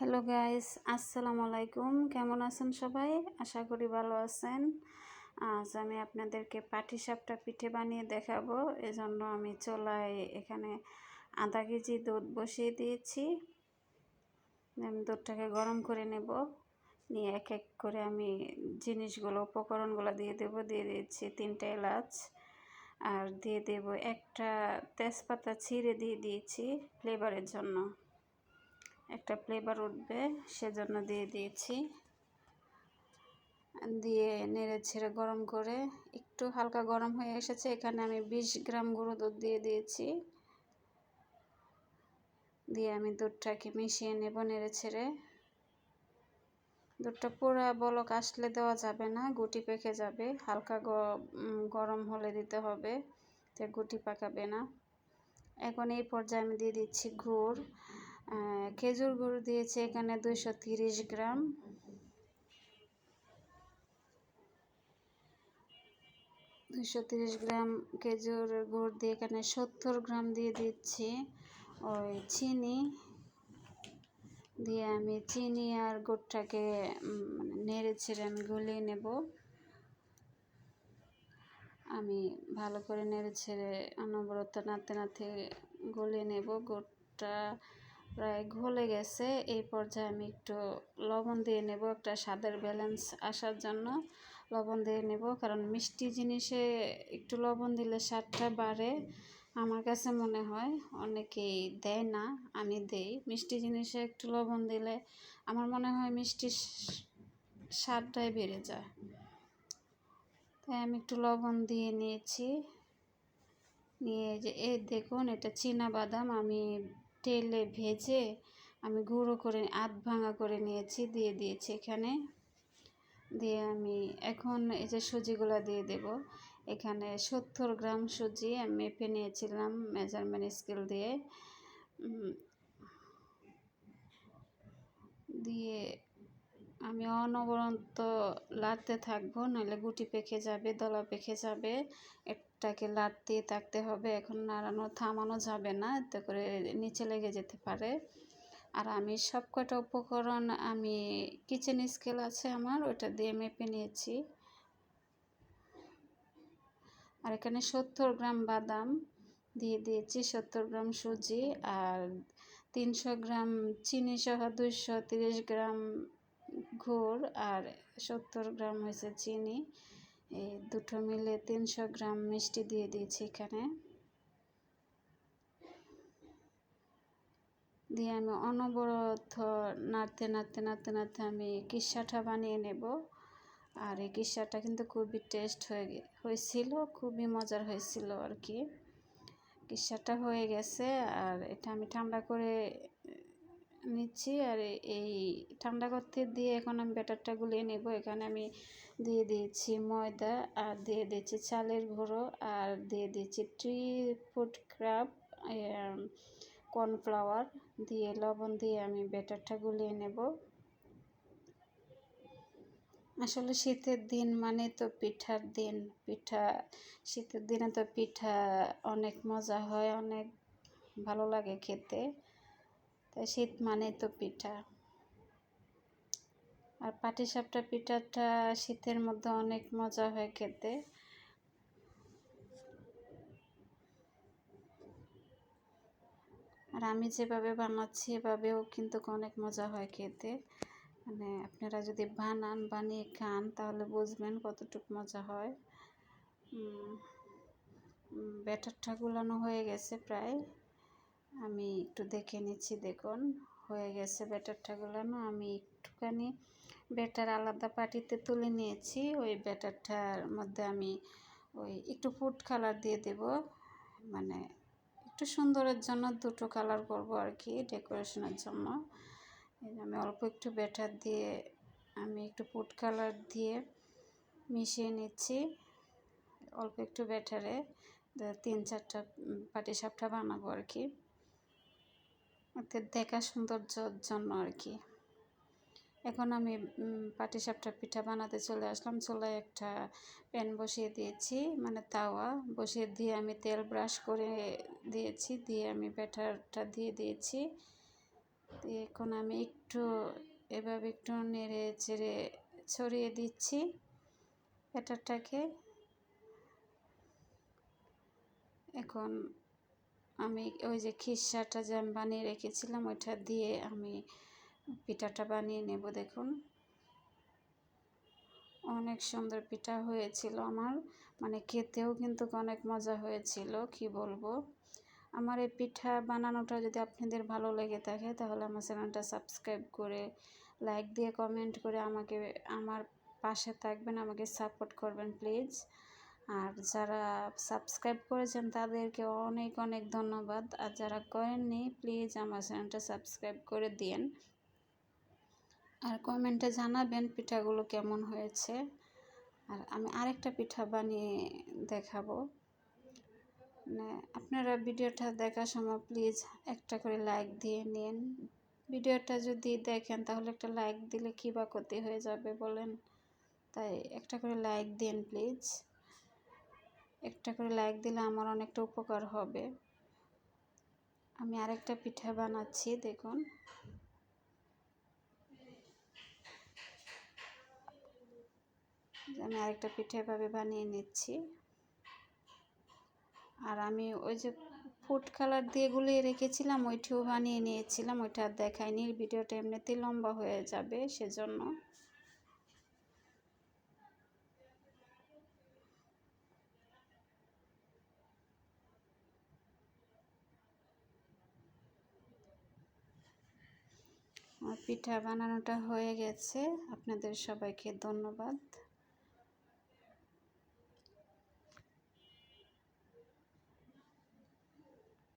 Hello guys আসসালামু আলাইকুম কেমন আছেন সবাই? আশা করি ভালো আছেন। আজ আমি আপনাদেরকে পাটিসাপটা পিঠে বানিয়ে দেখাবো। এজন্য আমি চোলায় এখানে আধা কেজি দুধ বসিয়ে দিয়েছি। আমি দুধটাকে গরম করে নেব। নিয়ে এক এক করে আমি জিনিসগুলো, উপকরণগুলো দিয়ে দেব। দিয়ে দিয়েছি তিনটা এলাচ। আর দিয়ে দেব একটা তেজপাতা ছিঁড়ে দিয়ে দিয়েছি ফ্লেভারের জন্য। একটা ফ্লেভার উঠবে, সেজন্য দিয়ে দিয়েছি। দিয়ে নেড়ে ছেড়ে গরম করে একটু হালকা গরম হয়ে এসেছে, এখানে আমি বিশ গ্রাম গুঁড়ো দুধ দিয়ে দিয়েছি। দিয়ে আমি দুধটাকে মিশিয়ে নেব নেড়ে ছেড়ে। দুধটা পুরো বলক আসলে দেওয়া যাবে না, গুটি পেকে যাবে, হালকা গরম হলে দিতে হবে, তো গুটি পাকাবে না। এখন এই পর্যায়ে আমি দিয়ে দিচ্ছি গুড়। খেজুর গুড় দিয়েছে এখানে দুইশো তিরিশ গ্রাম। দুইশো তিরিশ গ্রাম খেজুর গুড় দিয়ে এখানে সত্তর গ্রাম দিয়ে দিচ্ছি ওই চিনি। দিয়ে আমি চিনি আর গুড়টাকে নেড়ে ছেড়ে আমি গলিয়ে নেব। আমি ভালো করে নেড়ে ছেড়ে অনবরত নাতে নাতে গলিয়ে নেব গুড়টা। প্রায় ঘলে গেছে। এই পর্যায়ে আমি একটু লবণ দিয়ে নেব একটা স্বাদের ব্যালেন্স আসার জন্য। লবণ দিয়ে নেব, কারণ মিষ্টি জিনিসে একটু লবণ দিলে স্বাদটা বাড়ে। আমার কাছে মনে হয় অনেকেই দেয় না, আমি দেই। মিষ্টি জিনিসে একটু লবণ দিলে আমার মনে হয় মিষ্টির স্বাদটাই বেড়ে যায়। তাই আমি একটু লবণ দিয়ে নিয়েছি। নিয়ে যে, এই দেখুন, এটা চীনা বাদাম। আমি তেলে ভেজে আমি গুঁড়ো করে আধ ভাঙা করে নিয়েছি, দিয়ে দিয়েছি এখানে। দিয়ে আমি এখন এই যে সুজিগুলো দিয়ে দেব। এখানে সত্তর গ্রাম সুজি আমি মেপে নিয়েছিলাম মেজারমেন্ট স্কেল দিয়ে। দিয়ে আমি অনবরত লাড়তে থাকব নাহলে গুটি পেকে যাবে, দলা পেকে যাবে। এটাকে লাড়তে থাকতে হবে, এখন নাড়ানো থামানো যাবে না, এতে করে নিচে লেগে যেতে পারে। আর আমি সব কটা উপকরণ, আমি কিচেন স্কেল আছে আমার ওটা দিয়ে মেপে নিয়েছি। আর এখানে সত্তর গ্রাম বাদাম দিয়ে দিয়েছি, সত্তর গ্রাম সুজি, আর তিনশো গ্রাম চিনি সহ দুইশো তিরিশ গ্রাম গুড় আর সত্তর গ্রাম হয়েছে চিনি। এই দুটো মিলে তিনশো গ্রাম মিষ্টি দিয়ে দিয়েছি এখানে। দিয়ে আমি অনবরত নাড়তে নাড়তে নাড়তে নাড়তে আমি কিসাটা বানিয়ে নেব। আর এই কিসাটা কিন্তু খুবই টেস্ট হয়ে হয়েছিল, খুবই মজার হয়েছিল আর কি। কিসাটা হয়ে গেছে আর এটা আমি ঠান্ডা করে নিচ্ছি আর এই ঠান্ডা করতে দিয়ে এখন আমি ব্যাটারটা গুলিয়ে নেব। এখানে আমি দিয়ে দিয়েছি ময়দা আর দিয়ে দিয়েছি চালের গুঁড়ো আর দিয়ে দিয়েছি ট্রি ফুড ক্রাব কর্নফ্লাওয়ার দিয়ে লবণ দিয়ে আমি ব্যাটারটা গুলিয়ে নেব। আসলে শীতের দিন মানে তো পিঠার দিন। পিঠা, শীতের দিনে তো পিঠা অনেক মজা হয়, অনেক ভালো লাগে খেতে। তাই শীত মানে তো পিঠা। আর পাটিসাপটা পিঠাটা শীতের মধ্যে অনেক মজা হয় খেতে। আর আমি যেভাবে বানাচ্ছি, এভাবেও কিন্তু অনেক মজা হয় খেতে। মানে আপনারা যদি বানান, বানিয়ে খান, তাহলে বুঝবেন কতটুকু মজা হয়। ব্যাটারটা গুলানো হয়ে গেছে প্রায়। আমি একটু দেখে নিচ্ছি, দেখুন। হয়ে গেছে ব্যাটারটা গুলানো। আমি একটুখানি ব্যাটার আলাদা পাটিতে তুলে নিয়েছি। ওই ব্যাটারটার মধ্যে আমি ওই একটু ফুড কালার দিয়ে দেব। মানে একটু সুন্দরের জন্য দুটো কালার করব আর কি, ডেকোরেশনের জন্য। আমি অল্প একটু ব্যাটার দিয়ে আমি একটু ফুড কালার দিয়ে মিশিয়ে নিচ্ছি। অল্প একটু ব্যাটারে তিন চারটা পাটি সাপটা বানাবো আর কি। দেখা সৌন্দর্যর জন্য আর কি এখন আমি পাটিসাপটা পিঠা বানাতে চলে আসলাম। চুলায় একটা প্যান বসিয়ে দিয়েছি মানে তাওয়া বসিয়ে দিয়ে আমি তেল ব্রাশ করে দিয়েছি, দিয়ে আমি ব্যাটারটা দিয়ে দিয়েছি। এখন আমি একটু এভাবে একটু নেড়ে চেড়ে ছড়িয়ে দিচ্ছি ব্যাটারটাকে। এখন আমি ওই যে খিসাটা যে বানিয়ে রেখেছিলাম, ওইটা দিয়ে আমি পিঠাটা বানিয়ে নেব, দেখুন। অনেক সুন্দর পিঠা হয়েছিল আমার। মানে খেতেও কিন্তু অনেক মজা হয়েছিল, কি বলব। আমার এই পিঠা বানানোটা যদি আপনাদের ভালো লেগে থাকে, তাহলে আমার চ্যানেলটা সাবস্ক্রাইব করে লাইক দিয়ে কমেন্ট করে আমাকে, আমার পাশে থাকবেন, আমাকে সাপোর্ট করবেন, প্লিজ। আর যারা সাবস্ক্রাইব করেছেন তাদেরকে অনেক অনেক ধন্যবাদ। আর যারা করেননি প্লিজ আমার চ্যানেলটা সাবস্ক্রাইব করে দিন আর কমেন্টে জানাবেন পিঠাগুলো কেমন হয়েছে। আর আমি আরেকটা পিঠা বানিয়ে দেখাবো। মানে আপনারা ভিডিওটা দেখার সময় প্লিজ একটা করে লাইক দিয়ে নিন। ভিডিওটা যদি দেখেন তাহলে একটা লাইক দিলে কী বা ক্ষতি হয়ে যাবে বলেন। তাই একটা করে লাইক দিন প্লিজ একটা করে লাইক দিলে আমার অনেকটা উপকার হবে। আমি আরেকটা পিঠা বানাচ্ছি, দেখুন। আমি আরেকটা পিঠে এভাবে বানিয়ে নিচ্ছি। আর আমি ওই যে ফুড কালার দিয়ে গুলিয়ে রেখেছিলাম, ওইটিও বানিয়ে নিয়েছিলাম, ওইটা আর দেখাইনি। ভিডিওটা এমনিতেই লম্বা হয়ে যাবে, সেজন্য। আমার পিঠা বানানোটা হয়ে গেছে। আপনাদের সবাইকে ধন্যবাদ।